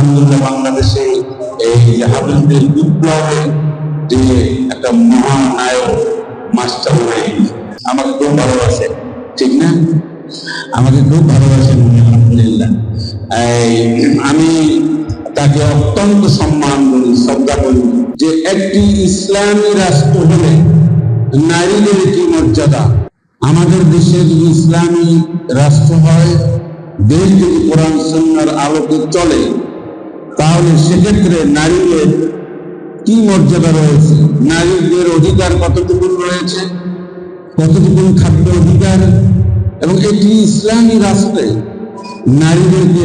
আলহামদুলিল্লাহ বাংলাদেশে এই হাবিবদের বিপ্লবে যে একটা মহানায়ক মাস্টার হয়ে আমাকে খুব ভালোবাসে, ঠিক না? আমাকে খুব ভালোবাসেন আলহামদুলিল্লাহ। আমি তাকে অত্যন্ত সম্মান করি, শ্রদ্ধা করি যে একটি ইসলামী রাষ্ট্র হলে নারীদের কি মর্যাদা। আমাদের দেশে যদি ইসলামী রাষ্ট্র হয়, দেশ যদি কোরআন সন্ন্যার আলোকে চলে তাহলে সেক্ষেত্রে নারীদের কি মর্যাদা রয়েছে? নারীদের অধিকার কতটুকু রয়েছে? কতটুকু খাদ্য অধিকার? এবং এটি ইসলামী রাষ্ট্রে নারীদেরকে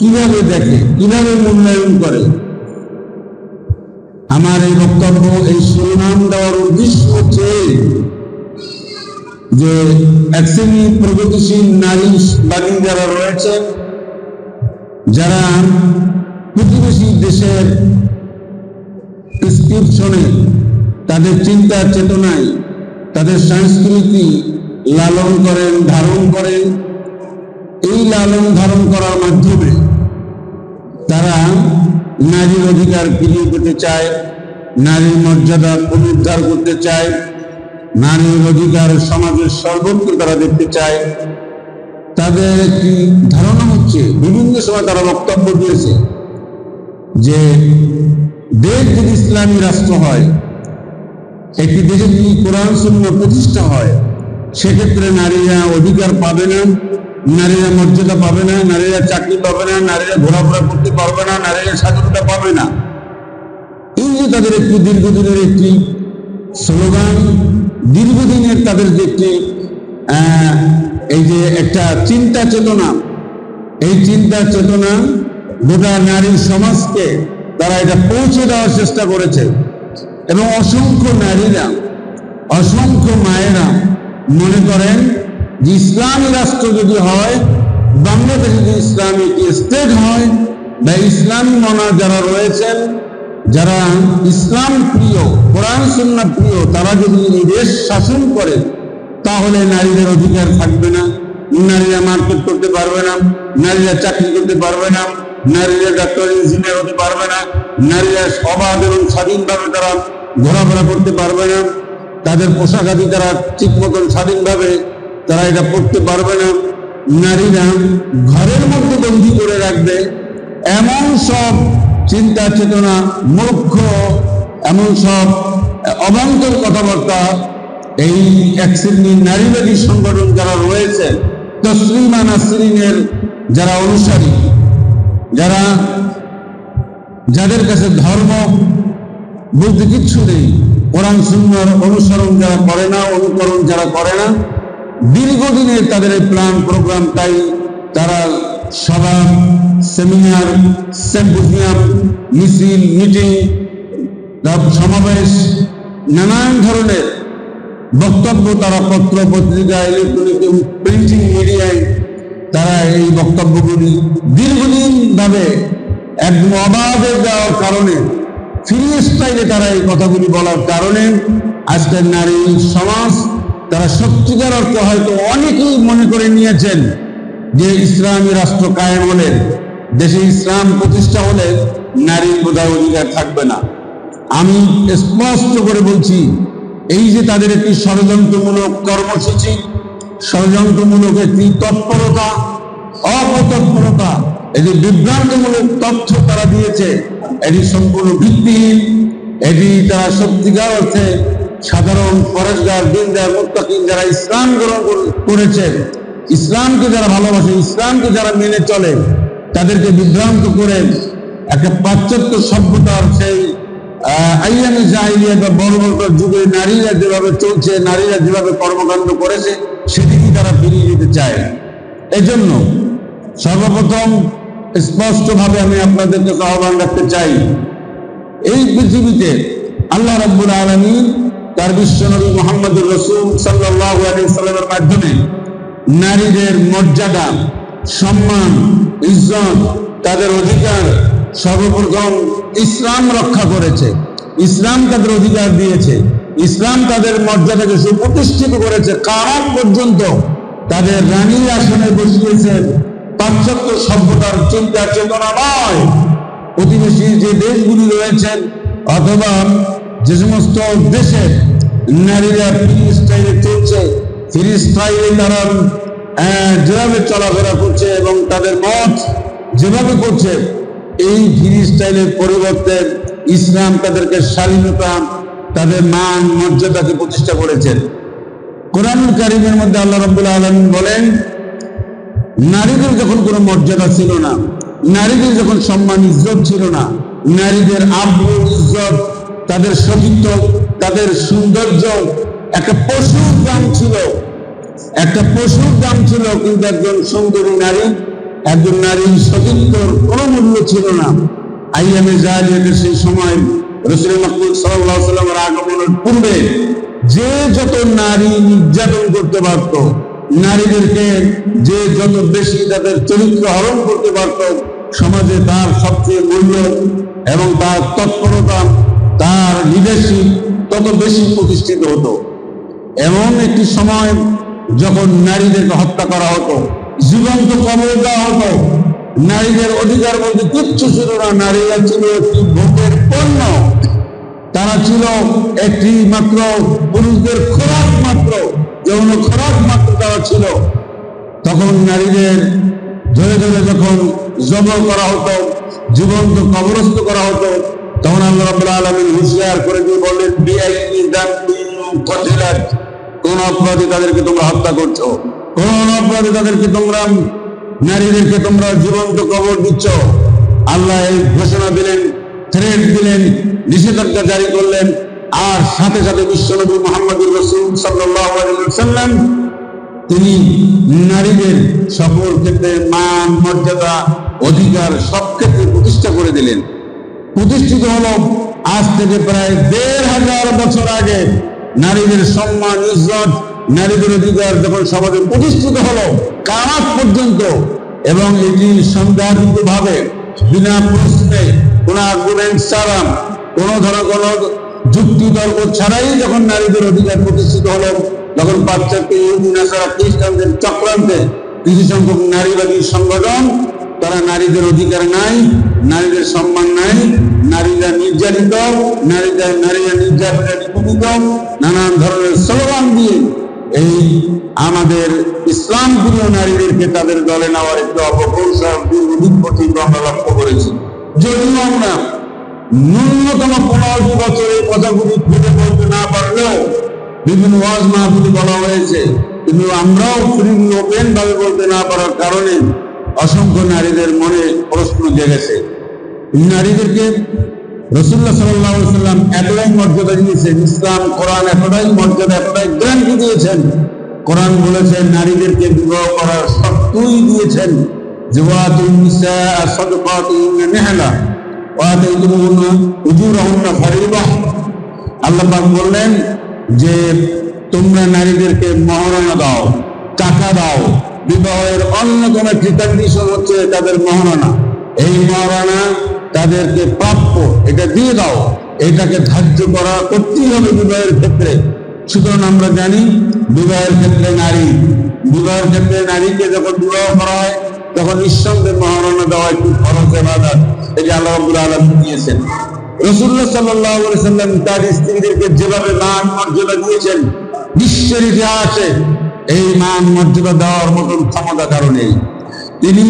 কীভাবে দেখে, কীভাবে মূল্যায়ন করে? আমার এই বক্তব্য, এই শিরোনাম দেওয়ার উদ্দেশ্য হচ্ছে যে এক শ্রেণি প্রগতিশীল নারী বাণী যারা রয়েছেন, যারা দেশের প্রেসক্রিপশনে তাদের চিন্তা চেতনায়, তাদের সংস্কৃতি লালন করেন, ধারণ করেন। এই লালন ধারণ করার মাধ্যমে তারা নারীর অধিকার ফিরিয়ে পেতে চায়, নারীর মর্যাদা পুনরুদ্ধার করতে চায়, নারীর অধিকার সমাজের সর্বত্র তারা দেখতে চায়। তাদের একটি ধারণা হচ্ছে, বিভিন্ন সময় তারা বক্তব্য দিয়েছে যে দেশ যদি ইসলামী রাষ্ট্র হয়, একটি দেশে যদি কোরআন শূন্য প্রতিষ্ঠা হয়, সেক্ষেত্রে নারীরা অধিকার পাবে না, নারীরা মর্যাদা পাবে না, নারীরা চাকরি পাবে না, নারীরা ঘোরাফেরা করতে পারবে না, নারীরা স্বাধীনতা পাবে না। এই যে তাদের একটি দীর্ঘদিনের একটি স্লোগান, দীর্ঘদিনের তাদের যে একটি এই যে একটা চিন্তা চেতনা, এই চিন্তা চেতনা গোটা নারী সমাজকে তারা এটা পৌঁছে দেওয়ার চেষ্টা করেছে। এবং অসংখ্য নারীরা, অসংখ্য মায়েরা মনে করেন যে ইসলামী রাষ্ট্র যদি হয়, বাংলাদেশে যদি ইসলামিক স্টেট হয়, বা ইসলামী মনা যারা রয়েছেন, যারা ইসলাম প্রিয়, কোরআন সুন্না প্রিয়, তারা যদি এই দেশ শাসন করে, তাহলে নারীদের অধিকার থাকবে না। নারীরা মার্কেট করতে পারবে না, নারীরা চাকরি করতে পারবে না। নারীরা ডাক্তার, ইঞ্জিনিয়ার হতে পারবে না। নারীরা অবাধ এবং স্বাধীনভাবে তারা ঘোরাফেরা করতে পারবে না। তাদের পোশাক আদি তারা ঠিক মতন স্বাধীনভাবে তারা এটা পড়তে পারবে না। নারীরা ঘরের মধ্যে বন্দি করে রাখবে। এমন সব চিন্তা চেতনা, মূর্খ, এমন সব অবান্তর কথাবার্তা, এই এক নারীবাদী সংগঠন যারা রয়েছে, তসলিমা নাসরিনের যারা অনুসারী যারা যাদের কাছে ধর্ম বলতে কিচ্ছু নেই, কোরআন, সুন্নার অনুসরণ যারা করে না, অনুকরণ যারা করে না, দীর্ঘদিনের তাদের প্ল্যান, প্রোগ্রাম তাই তারা সভা, সেমিনার, সেম্পোজিয়াম, মিছিল, মিটিং সমাবেশ, নানান ধরনের বক্তব্য তারা পত্র, পত্রিকা, ইলেকট্রনিক প্রিন্টিং মিডিয়ায় তারা এই বক্তব্যগুলি দীর্ঘদিন ভাবে একদম অবাধে দেওয়ার কারণে ফ্রি স্টাইলে তারা এই কথাগুলি বলার কারণে আজকের নারী সমাজ তারা সত্যিকার অর্থে হয়তো অনেকেই মনে করে নিয়েছেন যে ইসলামী রাষ্ট্র কায়েম হলে, দেশে ইসলাম প্রতিষ্ঠা হলে নারীর বোধহয় অধিকার থাকবে না। আমি স্পষ্ট করে বলছি, এই যে তাদের একটি ষড়যন্ত্রমূলক কর্মসূচি ষড়যন্ত্রমূলক একটি তৎপরতা, অপতৎপরতা, এটি বিভ্রান্তমূলক তথ্য তারা দিয়েছে। এটি সম্পূর্ণ ভিত্তিহীন। এটি তারা সত্যিকার অর্থে সাধারণ পরেশগার দিনদার মুত্তাকিন যারা ইসলাম গ্রহণ করে- করেছেন, ইসলামকে যারা ভালোবাসে, ইসলামকে যারা মেনে চলে, তাদেরকে বিভ্রান্ত করে একটা পাশ্চাত্য সভ্যতার সেই আইয়ামে জাহিলিয়া বা বড় যুগে নারীরা যেভাবে চলছে, নারীরা যেভাবে কর্মকাণ্ড করেছে, সেদিকে তারা ফিরিয়ে দিতে চায়। এজন্য সর্বপ্রথম স্পষ্টভাবে আমি আপনাদের কাছে আহ্বান রাখতে চাই, এই পৃথিবীতে আল্লাহ রাব্বুল আলামিন তার বিশ্বনবী মোহাম্মদুর রসুল আলাইহি সাল্লামের মাধ্যমে নারীদের মর্যাদা, সম্মান, ইজ্জত, তাদের অধিকার সর্বপ্রথম ইসলাম রক্ষা করেছে। ইসলাম তাদের অধিকার দিয়েছে। ইসলাম তাদের মর্যাদাকে সুপ্রতিষ্ঠিত করেছে। কারাম পর্যন্ত তাদের রানীর আসনে বসিয়েছেন পাশ্চাত্য সভ্যতার চিন্তা চেতনা নয়। প্রতিবেশী যে দেশগুলি রয়েছেন অথবা যে সমস্ত দেশে নারীরা ফ্রি স্টাইলে চলছে, ফ্রি স্টাইলে তারা যেভাবে চলাফেরা করছে এবং তাদের মত যেভাবে করছে এই ফ্রি স্টাইলের পরিবর্তে ইসলাম তাদেরকে স্বাধীনতা তাদের মান, মর্যাদাকে প্রতিষ্ঠা করেছেন। কোরআন কারিমের মধ্যে আল্লাহ রাব্বুল আলম বলেন, নারীদের যখন কোনো মর্যাদা ছিল না, নারীদের যখন সম্মান, ইজ্জত ছিল না, নারীদের আব্রু, ইজ্জত, তাদের সতীত্ব, তাদের সৌন্দর্য, একটা পশুর দাম ছিল, একটা পশুর দাম ছিল কিন্তু একজন সুন্দরী নারী একজন নারীর সতীত্বর কোনো মূল্য ছিল না। আইয়ামে জাহিলিয়াতের সেই সময় রসুল মাহমুদ সাল্লাহ সাল্লামের আগমনের পূর্বে যে যত নারী নির্যাতন করতে পারত, নারীদেরকে যে যত বেশি তাদের চরিত্র হরণ করতে পারত, সমাজে তার সবচেয়ে মূল্য এবং তার তৎপরতা তার লিডারশিপ তত বেশি প্রতিষ্ঠিত হতো। এমন একটি সময় যখন নারীদেরকে হত্যা করা হতো জীবন্ত কবর দেওয়া হতো। নারীদের অধিকার বলতে কিচ্ছু ছিল না। নারীরা ছিল একটি ভোগের পণ্য। তারা ছিল একটি মাত্র পুরুষদের খোরাক মাত্র যেমন খোরাক মাত্র তারা ছিল। তখন নারীদের ধরে ধরে যখন জব করা হতো জীবন্ত কবরস্থ করা হতো, তখন আল্লাহ আলামিন হুঁশিয়ার করে দিয়ে বললেন কোন অপরাধী তাদেরকে তোমরা হত্যা করছ? কোন তাদেরকে তোমরা নারীদেরকে তোমরা জীবন্ত কবর দিচ্ছ। আল্লাহ এই ঘোষণা দিলেন থ্রেট দিলেন, নিষেধাজ্ঞা জারি করলেন। আর সাথে সাথে বিশ্বনবী মোহাম্মদুর রসুল তিনি নারীদের সকল ক্ষেত্রে মান, মর্যাদা, অধিকার সব ক্ষেত্রে প্রতিষ্ঠা করে দিলেন। প্রতিষ্ঠিত হলো আজ থেকে প্রায় দেড় হাজার বছর আগে নারীদের সম্মান, ইজ্জত নারীদের অধিকার যখন সমাজে প্রতিষ্ঠিত হলো কারাত পর্যন্ত, এবং এটি সন্দেহাতীত ভাবে বিনা প্রশ্নে কোন আর্গুমেন্ট ছাড়া, কোন ধরো কোন যুক্তি তর্ক ছাড়াই যখন নারীদের অধিকার প্রতিষ্ঠিত হলো যখন পাশ্চাত্য ইহুদি খ্রিস্টানদের চক্রান্তে কিছু সংখ্যক নারীবাদী সংগঠন, তারা নারীদের অধিকার নাই, নারীদের সম্মান নাই, নারীরা নির্যাতিত নারীরা নারীরা নির্যাতনে নিপীড়িত নানান ধরনের আমাদের ইসলাম প্রিয় নারীদেরকে তাদের দলে নেওয়ার একটু অপকৌশল দুর্নীতি আমরা লক্ষ্য করেছি। যদিও আমরা ন্যূনতম পনেরো বছরের কথাগুলি খুঁজে বলতে না পারলেও বিভিন্ন ওয়াজ মাহফিলি বলা হয়েছে, কিন্তু আমরাও ফ্রি ওপেন ভাবে বলতে না পারার কারণে অসংখ্য নারীদের মনে প্রশ্ন জেগেছে। নারীদেরকে রসুল্লাহ সাল্লাহ সাল্লাম এতটাই মর্যাদা দিয়েছেন, ইসলাম, কোরআন এতটাই মর্যাদা, এতটাই গ্রান্টি দিয়েছেন কোরআন বলেছেন, নারীদেরকে বিবাহ করার শর্তই দিয়েছেন। আল্লাহ বললেন যে, তোমরা নারীদেরকে মহারণা দাও, টাকা দাও। বিবাহের অন্যতম একটি কন্ডিশন হচ্ছে তাদের মহারণা। এই মহারণা তাদেরকে প্রাপ্য, এটা দিয়ে দাও। এটাকে ধার্য করা করতেই হবে বিবাহের ক্ষেত্রে। সুতরাং আমরা জানি বিবাহের ক্ষেত্রে নারী, বিবাহের ক্ষেত্রে নারীকে যখন বিবাহ করা হয়, তখন নিঃসন্দেহে মহারণা দেওয়া একটি খরচ এবাদত এই আল্লাহ রাব্বুল আলামিন দিয়েছেন। রসুল্লাহ সাল্লাহ সাল্লাম তার স্ত্রীদেরকে যেভাবে মান মর্যাদা দিয়েছেন, বিশ্বের ইতিহাসে এই মান মর্যাদা দেওয়ার মতন ক্ষমতা কারণে তিনি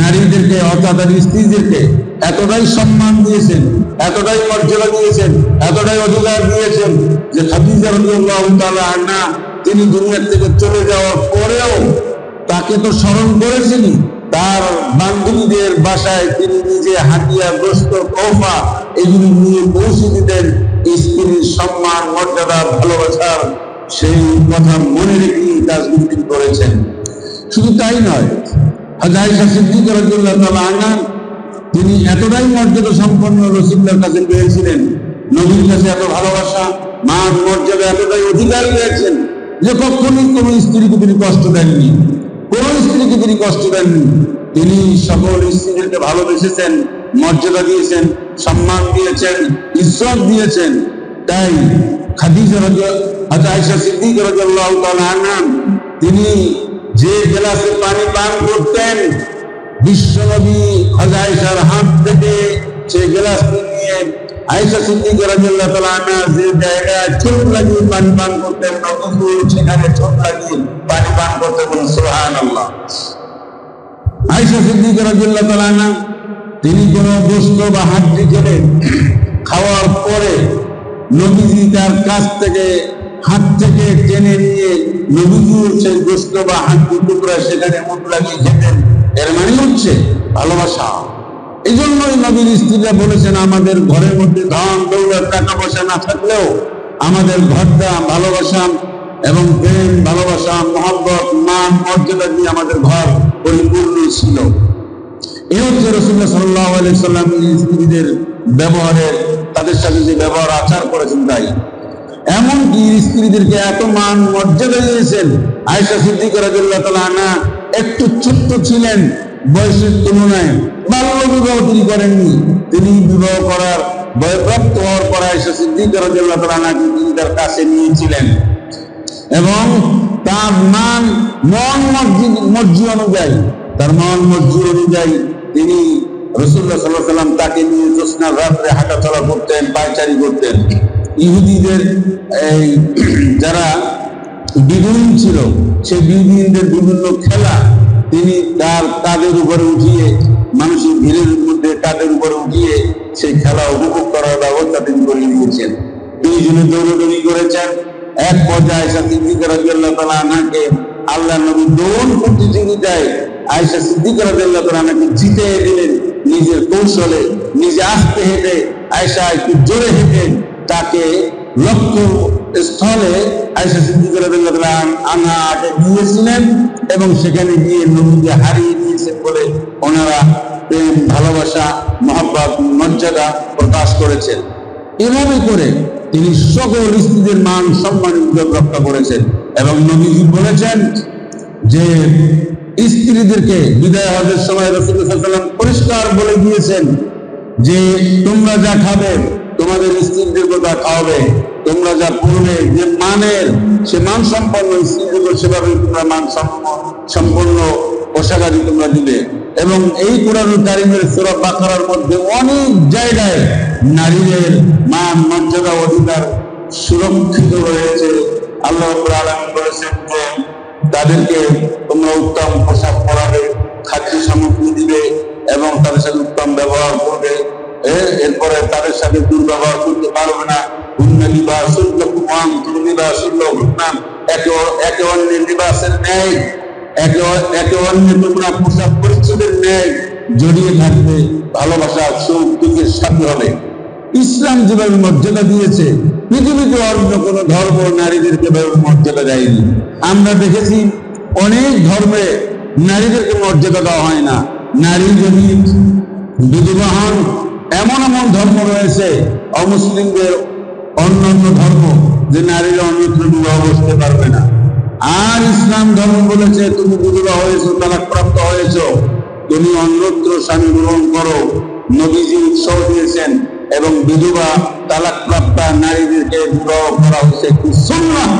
নারীদেরকে অর্থাৎ তার স্ত্রীদেরকে এতটাই সম্মান দিয়েছেন, এতটাই মর্যাদা দিয়েছেন, এতটাই অধিকার দিয়েছেন যে আন্না তিনি দুনিয়ার থেকে চলে যাওয়ার পরেও তাকে তো স্মরণ করেছিলেন তার বান্ধবীদের বাসায় তিনি নিজে হাতিয়া, গ্রস্ত তোফা এগুলি নিয়ে পৌঁছে দিতেন। স্ত্রীর সম্মান, মর্যাদা, ভালোবাসার সেই কথা মনে রেখেই কাজগুলি করেছেন। শুধু তাই নয় হাজাইশা সিদ্দিক রাদিয়াল্লাহু তাআলা আনহা, তিনি এতটাই মর্যাদা সম্পন্ন রসুল্লাহর কাছে পেয়েছিলেন। নবীর কাছে এত ভালোবাসা মান মর্যাদা এতটাই অধিকার পেয়েছেন যে কখনই কোনো স্ত্রীকে তিনি কষ্ট দেননি। কোন স্ত্রীকে তিনি কষ্ট দেননি। তিনি সকল স্ত্রীদেরকে ভালোবেসেছেন, মর্যাদা দিয়েছেন, সম্মান দিয়েছেন, ইজ্জত দিয়েছেন। তাই খাদিজা সিদ্দিক তিনি যে গ্লাসে পানি পান করতেন, বিশ্বনবী হজাইশার হাত থেকে সেই গ্লাস নিয়ে আয়েশা সিদ্দিক তাআলা যে জায়গায় পানি পান করতেন সেখানে পানি পান করতে আয়েশা সিদ্দিক তাআলা তিনি কোনো গোস্ত বা হাড্ডি কেটে খাওয়ার পরে নবীজি তার কাছ থেকে হাত থেকে টেনে নিয়ে নবীজির সেই গোস্ত বা হাড্ডি টুকরা সেখানে মুখ লাগিয়ে খেতেন। এর মানে হচ্ছে ভালোবাসা। এই জন্যই নবীর স্ত্রীরা বলেছেন, আমাদের ঘরের মধ্যে ধন দৌলত, টাকা পয়সা না থাকলেও আমাদের ঘরটা ভালোবাসা এবং প্রেম, ভালোবাসা, মহব্বত, মান, মর্যাদা দিয়ে আমাদের ঘর পরিপূর্ণ ছিল। এই হচ্ছে রসুল্লাহ সাল্লাহ সাল্লাম স্ত্রীদের ব্যবহারের, তাদের সাথে যে ব্যবহার, আচার করেছেন তাই। এমনকি স্ত্রীদেরকে এত মান, মর্যাদা দিয়েছেন আয়সা সিদ্দিক রাজুল্লাহ তালা আনা একটু ছোট্ট ছিলেন বয়সের তুলনায় বাল্য বিবাহ তিনি করেননি। তিনি বিবাহ করার বয়প্রাপ্ত হওয়ার পর আয়সা সিদ্দিক রাজুল্লাহ তালা তিনি তার কাছে নিয়েছিলেন। এবং তার মান, মন মর্জি মর্জি অনুযায়ী, তার মন মর্জি অনুযায়ী তিনি রসুল্লাহ সাল্লাহ সাল্লাম তাকে নিয়ে জ্যোৎস্নার রাত্রে হাঁটাচলা করতেন, পায়চারি করতেন। ইহুদিদের এই যারা বিধুইন ছিল, সেই বিধুইনদের বিভিন্ন খেলা তিনি তার কাদের উপরে উঠিয়ে, মানুষের ভিড়ের মধ্যে কাদের উপরে উঠিয়ে সেই খেলা উপভোগ করার ব্যবস্থা তিনি করে দিয়েছেন। তিনি দৌড়দৌড়ি করেছেন। এক পর্যায়ে আয়সা সিদ্দিক রাজিয়াল্লাহ তাআলা আনহাকে আল্লাহ নবী দৌড় প্রতিযোগিতায় আয়সা সিদ্দিক রাজিয়াল্লাহ তাআলা আনহাকে জিতে দিলেন। নিজের কৌশলে, নিজে আসতে হেঁটে আয়সা একটু জোরে হেঁটে তাকে লক্ষ্য স্থলে আয়সা সিদ্দিক তাআলা গিয়েছিলেন এবং সেখানে গিয়ে নবীকে হারিয়ে দিয়েছেন বলে ওনারা প্রেম, ভালোবাসা, মহব্বত, মর্যাদা প্রকাশ করেছেন। এভাবে করে তিনি সকল স্ত্রীদের মান সম্মান রক্ষা করেছেন এবং নবীজি বলেছেন যে স্ত্রীদেরকে বিদায় হজের সময় রসুল্লাহ পরিষ্কার বলে দিয়েছেন যে তোমরা যা খাবে তোমাদের স্ত্রীদের কথা খাওয়াবে। তোমরা যা পড়বে যে মানের, সে মান সম্পন্ন স্ত্রীদের সেভাবে তোমরা মান সম্প- সম্পন্ন পোশাকাদি তোমরা দিবে। এবং এই কোরআন কারিমের সুরা বাকারার মধ্যে অনেক জায়গায় নারীদের মান, মর্যাদা, অধিকার সুরক্ষিত রয়েছে। আল্লাহ আলামিন বলেছেন যে, তাদেরকে তোমরা উত্তম পোশাক পরাবে, খাদ্য সামগ্রী দিবে এবং তাদের সাথে উত্তম ব্যবহার করবে। এরপরে তাদের সাথে দুর্ব্যবহার করতে পারবে না। ইসলাম যেভাবে মর্যাদা দিয়েছে। পৃথিবীতে অন্য কোনো ধর্ম নারীদেরকে মর্যাদা দেয়নি। আমরা দেখেছি অনেক ধর্মে নারীদেরকে মর্যাদা দেওয়া হয় না। নারী যদি বিধবা হন এমন এমন ধর্ম রয়েছে, অমুসলিমদের অন্যান্য ধর্ম যে নারীরা অন্যত্র বিবাহ বসতে পারবে না। আর ইসলাম ধর্ম বলেছে, তুমি বিধবা হয়েছো তালাক প্রাপ্ত হয়েছো। তুমি অন্যত্র স্বামী গ্রহণ করো। নবীজি উৎসাহ দিয়েছেন, এবং বিধবা তালাক প্রাপ্তা নারীদেরকে বিবাহ করা হচ্ছে একটি সুন্নাহ!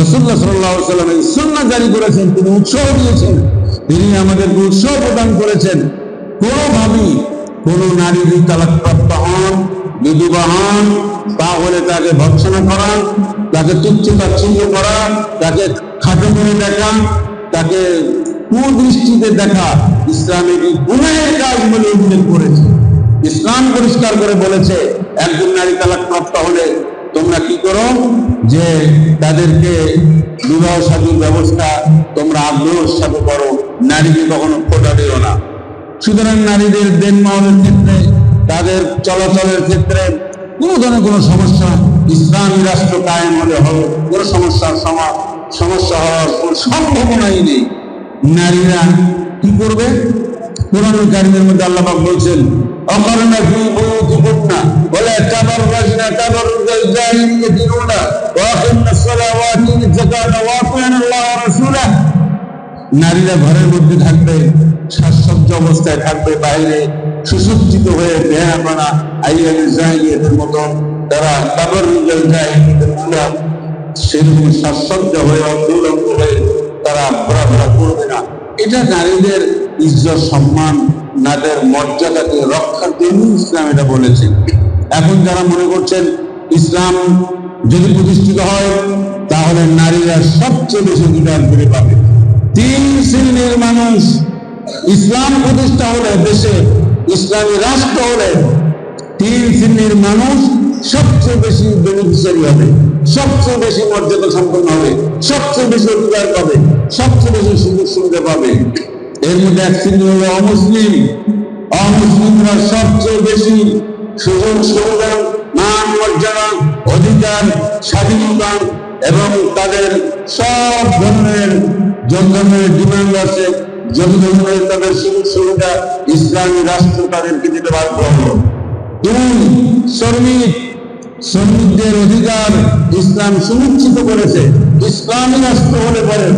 রসুল্লাহ সাল্লাহ সাল্লাম এই সুন্নাহ জারি করেছেন, তিনি উৎসাহ দিয়েছেন। তিনি আমাদেরকে উৎসাহ প্রদান করেছেন। কোনোভাবেই কোনো নারী যদি তালাক প্রাপ্ত হন বিধবা হন তাহলে তাকে ভৎসনা করা, তাকে তুচ্ছ তাচ্ছিল্য করা, তাকে খাটো করে দেখা, তাকে কুদৃষ্টিতে দেখা, ইসলামে কি গুণের কাজ বলে উল্লেখ করেছে? ইসলাম পরিষ্কার করে বলেছে, একজন নারী তালাক প্রাপ্ত হলে তোমরা কি করো? যে তাদেরকে বিবাহ সাদীর ব্যবস্থা তোমরা আগ্রহের সাথে করো, নারীকে কখনো খোটা দিও না। সুতরাং নারীদের দেন মাহলের ক্ষেত্রে, তাদের চলাচলের ক্ষেত্রে কোনো ধরনের কোনো সমস্যা ইসলামী রাষ্ট্র কায়েম হলে হবে, কোনো সমস্যার সমা- সমস্যা হওয়ার কোনো সম্ভাবনাই নেই। নারীরা কি করবে? কোরআন কারিমের মধ্যে আল্লাহ বলছেন রাসূলাহ। নারীরা ঘরের মধ্যে থাকবে সাজসজ্জ অবস্থায় থাকবে, বাইরে সুসজ্জিত হয়ে বেহাপনা আইয়ামের জাহিলিয়াতের মতো তারা উলা সেরকম সাজসজ্জ হয়ে তারা ঘোরাফেরা করবে না। এটা নারীদের ইজ্জত, সম্মান, নাদের মর্যাদাকে রক্ষার জন্য ইসলাম এটা বলেছে। এখন যারা মনে করছেন ইসলাম যদি প্রতিষ্ঠিত হয়, তাহলে নারীরা সবচেয়ে বেশি অধিকার ফিরে পাবে। তিন শ্রেণির মানুষ ইসলাম প্রতিষ্ঠা হলে, দেশে ইসলামী রাষ্ট্র হলে তিন শ্রেণির মানুষ সবচেয়ে বেশি বেনিফিশিয়ারি হবে, সবচেয়ে বেশি মর্যাদা সম্পন্ন হবে, সবচেয়ে বেশি অধিকার পাবে, সবচেয়ে বেশি সুযোগ সুবিধা পাবে। এর মধ্যে এক শ্রেণি হলো অমুসলিম। অমুসলিমরা সবচেয়ে বেশি সুযোগ সুবিধা, মান, মর্যাদা, অধিকার, স্বাধীনতা এবং তাদের সব ধরনের ইসলামী রাষ্ট্র তাদেরকে দিতে বাধ্য দুই, শ্রমিক, শ্রমিকদের অধিকার ইসলাম সুনিশ্চিত করেছে। ইসলামী রাষ্ট্র হলে পরে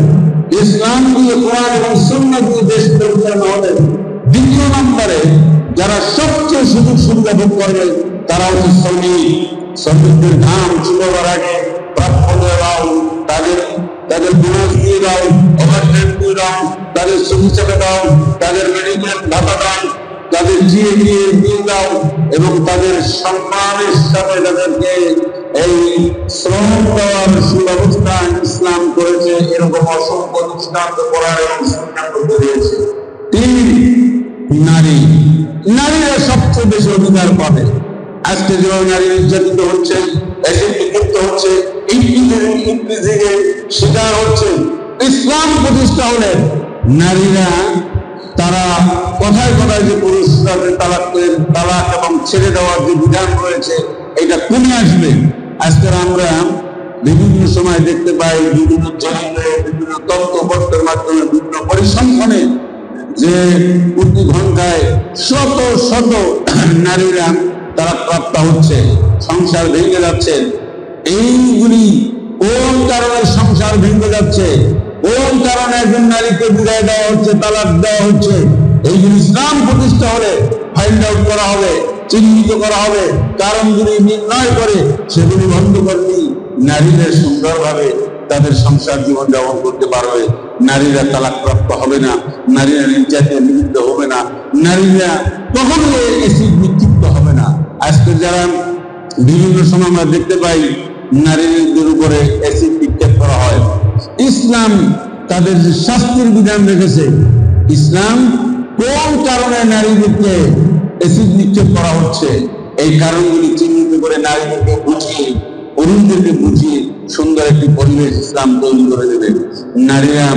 ইসলাম দিয়ে কোরআন এবং সুন্নাহ দিয়ে দেশ পরিচালনা হলে দ্বিতীয় নম্বরে, যারা সবচেয়ে সুযোগ সুবিধা ভোগ করবে, তারা হচ্ছে শ্রমিক। শ্রমিকদের ঘাম চুলোবার আগে, প্রাপ্য দিয়ে দাও তাদের তাদের বোনাস দিয়ে দাও ওভারটাইম দিয়ে দাও, তাদের চিকিৎসা দাও, তাদের মেডিকেল ভাতা দাও, তাদের জিয়ে দিয়ে দিয়ে দাও এবং তাদের সম্মানের সাথে তাদেরকে এই শ্রম দেওয়ার সুব্যবস্থা ইসলাম করেছে, এরকম অসংখ্য দৃষ্টান্ত করার এবং সিদ্ধান্ত দিয়েছে তিন, নারী। নারীরা সবচেয়ে বেশি অধিকার পাবে। আজকে যেভাবে নারী নির্যাতিত হচ্ছে এসে বিক্ষিপ্ত হচ্ছে শিকার হচ্ছে, ইসলাম প্রতিষ্ঠা হলে নারীরা তারা কথায় কথায় যে পুরুষ তালাক তালাক এবং ছেড়ে দেওয়ার যে বিধান রয়েছে, এটা কমে আসবে। আজকে আমরা বিভিন্ন সময় দেখতে পাই বিভিন্ন চ্যানেলে বিভিন্ন তথ্যপত্রের মাধ্যমে, বিভিন্ন পরিসংখ্যানে যে প্রতি ঘন্টায় শত শত নারীরা তারা প্রাপ্ত হচ্ছে, সংসার ভেঙে যাচ্ছে। এইগুলি কোন কারণে সংসার ভেঙে যাচ্ছে? কোন কারণে একজন নারীকে বিদায় দেওয়া হচ্ছে, তালাক দেওয়া হচ্ছে? এইগুলি ইসলাম প্রতিষ্ঠা হলে ফাইন্ড আউট করা হবে, চিহ্নিত করা হবে, কারণগুলি নির্ণয় করে সেগুলি বন্ধ করলেই নারীদের সুন্দরভাবে তাদের সংসার জীবন যাপন করতে পারবে। নারীরা তালাক প্রাপ্ত হবে না, নারীরা নির্যাতিত নিযুক্ত হবে না, নারীরা কখনো এসিড নিক্ষিপ্ত হবে না। আজকে যারা বিভিন্ন সময় আমরা দেখতে পাই নারীদের উপরে অ্যাসিড নিক্ষেপ করা হয়। ইসলাম তাদের যে শাস্তির বিধান রেখেছে, ইসলাম কোন কারণে নারীদেরকে অ্যাসিড নিক্ষেপ করা হচ্ছে? এই কারণগুলি চিহ্নিত করে নারীদেরকে বুঝিয়ে পুরুষদেরকে বুঝিয়ে সুন্দর একটি পরিবেশ ইসলাম তৈরি করে দেবে। নারীরা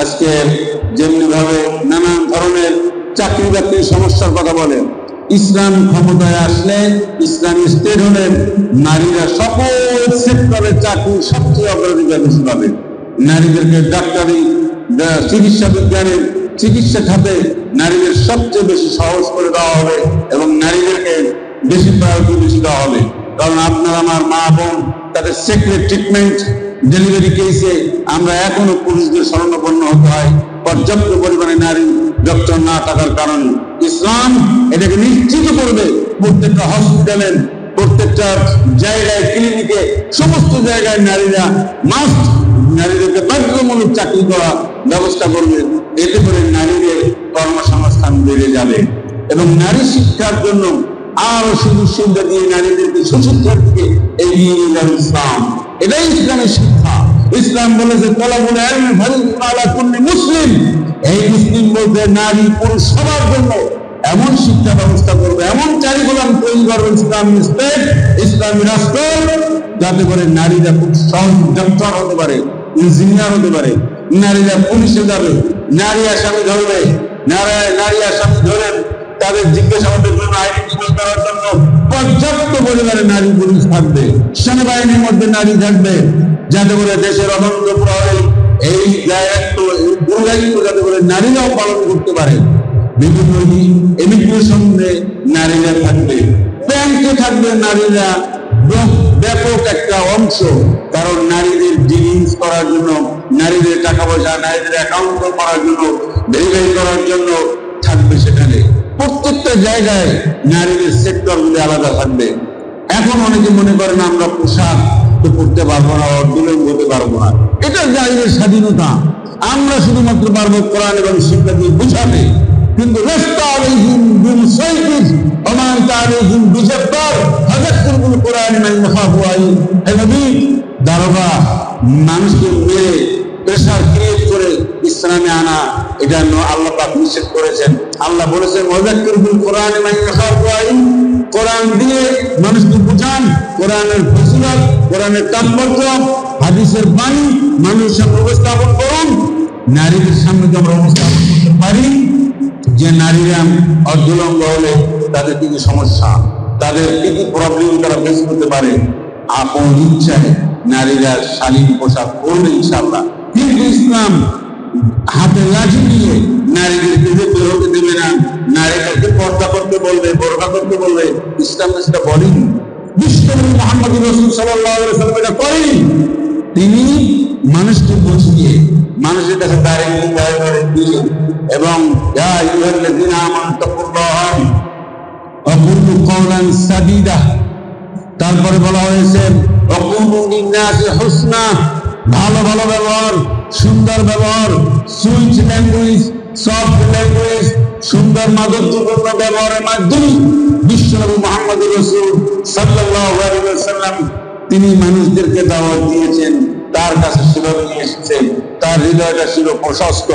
আজকে যেমনি ভাবে নানান ধরনের চাকরি বাকরির সমস্যার কথা বলে ইসলাম ক্ষমতায় আসলে ইসলামী স্টেট হলে নারীরা সকল সেক্টরে চাকরি সবচেয়ে অগ্রাধিকার বেশি পাবে। নারীদেরকে ডাক্তারি চিকিৎসা বিজ্ঞানের চিকিৎসা খাতে নারীদের সবচেয়ে বেশি সহজ করে দেওয়া হবে এবং নারীদেরকে বেশি প্রায়োরিটি বেশি দেওয়া হবে। কারণ আপনার আমার মা বোন, তাদের সেক্রেট ট্রিটমেন্ট ডেলিভারি কেসে আমরা এখনও পুরুষদের শরণাপন্ন হতে হয়। পর্যাপ্ত পরিমাণে নারী ডক্টর না থাকার কারণে। ইসলাম এটাকে নিশ্চিত করবে। প্রত্যেকটা হসপিটালের প্রত্যেকটা জায়গায় ক্লিনিকে সমস্ত জায়গায় নারীরা মাস্ট নারীদেরকে বাধ্যতামূলক চাকরি করা ব্যবস্থা করবে। এতে করে নারীদের কর্মসংস্থান বেড়ে যাবে। এবং নারী শিক্ষার জন্য আরও সুযোগ সুবিধা দিয়ে নারীদেরকে সুশিক্ষার দিকে এগিয়ে নিয়ে যাবে ইসলাম। এটাই ইসলামের শিক্ষা। ইসলাম বলেছে তলাবুল আলমে মুসলিম বলতে নারী পুরুষ সবার জন্য এমন শিক্ষা ব্যবস্থা করবে, এমন কারিকুলাম তৈরি করবে ইসলামী স্টেট ইসলামী রাষ্ট্র, যাতে করে নারীরা খুব সহজ ডক্টর হতে পারে ইঞ্জিনিয়ার হতে পারে। নারীরা পুলিশে যাবে, নারী আসামি ধরবে নারী আসামি ধরে তাদের জিজ্ঞাসাবাদের জন্য আইডেন্টিফাই করার জন্য। পর্যাপ্ত পরিমাণে নারী পুলিশ থাকবে, সেনাবাহিনীর মধ্যে নারী থাকবে, যাতে করে দেশের অনন্ত প্রহরী এই নারীরাও পালন করতে পারে। বিভিন্ন নারীরা থাকবে। ব্যাংকে থাকবে নারীরা। ব্যাপক একটা অংশ। কারণ নারীদের করার জন্য, নারীদের টাকা পয়সা নারীদের অ্যাকাউন্ট করার জন্য ভেরিফাই করার জন্য থাকবে সেখানে। প্রত্যেকটা জায়গায় নারীদের সেক্টর গুলি আলাদা থাকবে। এখন অনেকে মনে করেন আমরা পোশাক তো করতে পারব না অর্জন করতে পারব না। এটা জাহিরের স্বাধীনতা। আমরা শুধুমাত্র পারব কোরআন এবং শিক্ষা দিয়ে বুঝাবে কিন্তু ইসলামে আনা, এটা আল্লাহ নিষেধ করেছেন। আল্লাহ বলেছেন কোরআন দিয়ে মানুষকে বুঝান, কোরআনের ফজিলত, কোরআনের তাৎপর্য, হাদিসের বাণী মানুষের সামনে উপস্থাপন করুন। নারীদের সামনে তো আমরা উপস্থাপন করতে পারি, যে নারীরা অর্ধলঙ্গ হলে তাদের কি সমস্যা? তাদের কি কি প্রবলেম তারা ফেস করতে পারে? আপন ইচ্ছায় নারীরা শালীন পোশাক করবে ইনশাল্লাহ কিন্তু ইসলাম। হাতে লাঠি নিয়ে নারীদেরকে যে বের হতে দেবে না। নারীদেরকে পর্দা করতে বলবে, বোরখা করতে বলবে। ইসলাম সেটা বলেনি। মোহাম্মদ রসুল সাল্লাম এটা তিনি মানুষকে বুঝিয়ে, মানুষের কাছে দাঁড়িয়ে দাঁড়িয়ে দিয়ে এবং তারপরে বলা হয়েছে ভালো ভালো ব্যবহার, সুন্দর ব্যবহার সুইট ল্যাঙ্গুয়েজ সফট ল্যাঙ্গুয়েজ সুন্দর মাধুর্যপূর্ণ ব্যবহারের মাধ্যমে বিশ্বনবী মোহাম্মদ রসুল ওয়াসাল্লাম, তিনি মানুষদেরকে দাওয়াত দিয়েছেন, তার কাছে সুলভ নিয়ে এসেছেন তার হৃদয়টা ছিল প্রশস্ত।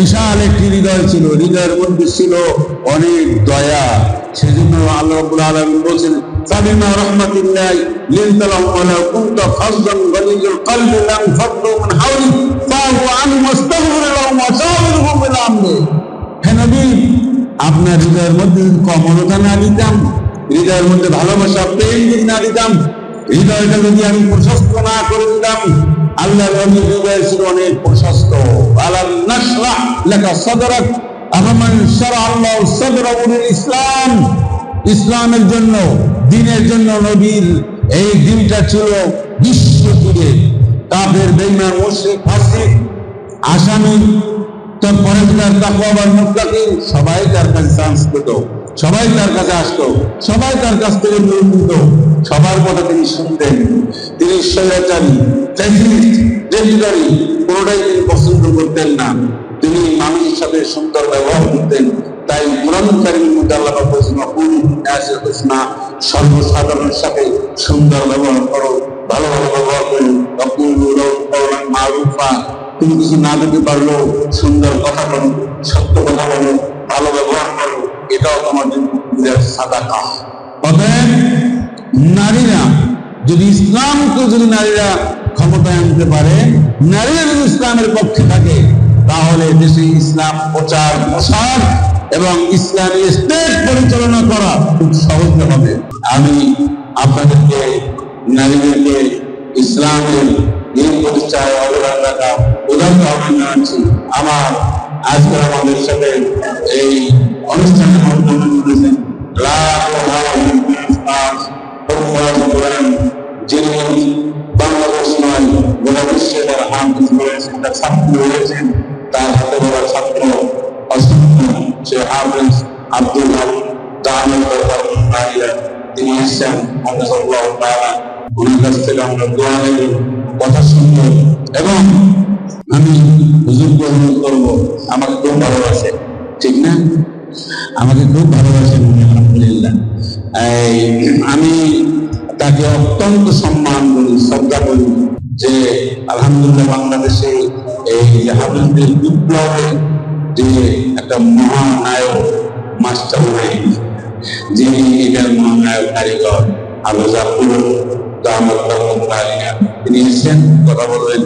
বিশাল একটি হৃদয় ছিল, হৃদয়ের মধ্যে ছিল অনেক দয়া। সেজন্য আল্লাহ আলামিন বলেছেন সাবিনা রাহমাতিল্লাহ, লিনতালাহু ওয়ালা কুনতা ফাযযান গালিজুল কলবি লাম ফাদু মিন হাওলি ফাহু আনহু ওয়াস্তাগফির লাহুম ওয়া শাওিরহুম বিল আমরি। হে নবী, আপনার হৃদয়ের মধ্যে কমলতা না দিতাম হৃদয়ের মধ্যে ভালোবাসা, প্রেম যদি না দিতাম হৃদয়টা যদি আমি প্রশস্ত না করে দিতাম আল্লাহ নবীর হৃদয় ছিল অনেক প্রশস্ত। আলাম নাশরাহ লাকা সাদরাক আহমান শারা আল্লাহ সাদরাহু লিল ইসলাম। ইসলামের জন্য, দিনের জন্য নবীর এই দিনটা ছিল বিশ্ব জুড়ে কাফের, বেঈমান, মুশরিক, ফাসিক, আসামি তার সবাই তার কাছে সবাই তার কাছে আসতো, সবাই তার কাছ থেকে সবার কথা তিনি শুনতেন। তিনি স্বৈরাচারী ডেলিভারি কোনোটাই তিনি পছন্দ করতেন না। তিনি মানুষের সাথে সুন্দর ব্যবহার করতেন। তাই আল্লাহ পাক বলেছেন অকুল সর্বসাধারণের সাথে সুন্দর ব্যবহার করো ব্যবহার করো মারুফা, তুমি কিছু না দিতে সুন্দর কথা বলো, সত্য কথা বলো, ভালো ব্যবহার করো, এটাও তোমার জন্য সাদাকা। অতএব নারীরা, যদি ইসলামকে যদি নারীরা ক্ষমতায় আনতে পারে, নারীরা যদি ইসলামের পক্ষে থাকে, তাহলে দেশে ইসলাম প্রচার প্রসার এবং ইসলামী স্টেট পরিচালনা করা খুব সহজ হবে। আমি আপনাদেরকে, নারীদেরকে ইসলামের দিন প্রতিষ্ঠায় অবদান রাখা উদাহরণ আহ্বান জানাচ্ছি। আমার আজকে আমাদের সাথে এই অনুষ্ঠানে অংশগ্রহণ করেছেন তার হাতে বড় ছাত্র হাফিজ আব্দুল আমি আমাকে খুব ভালোবাসে আলহামদুলিল্লাহ আমি তাকে অত্যন্ত সম্মান করি শ্রদ্ধা করি যে আলহামদুলিল্লাহ বাংলাদেশে এই যে হাফিজদের বিপ্লবে যে একটা মহানায়ক মাস্টার মাইন্ড যিনি এটার মহানায়ক কারিগর আবু জাফর তিনি এসেছেন, কথা বলবেন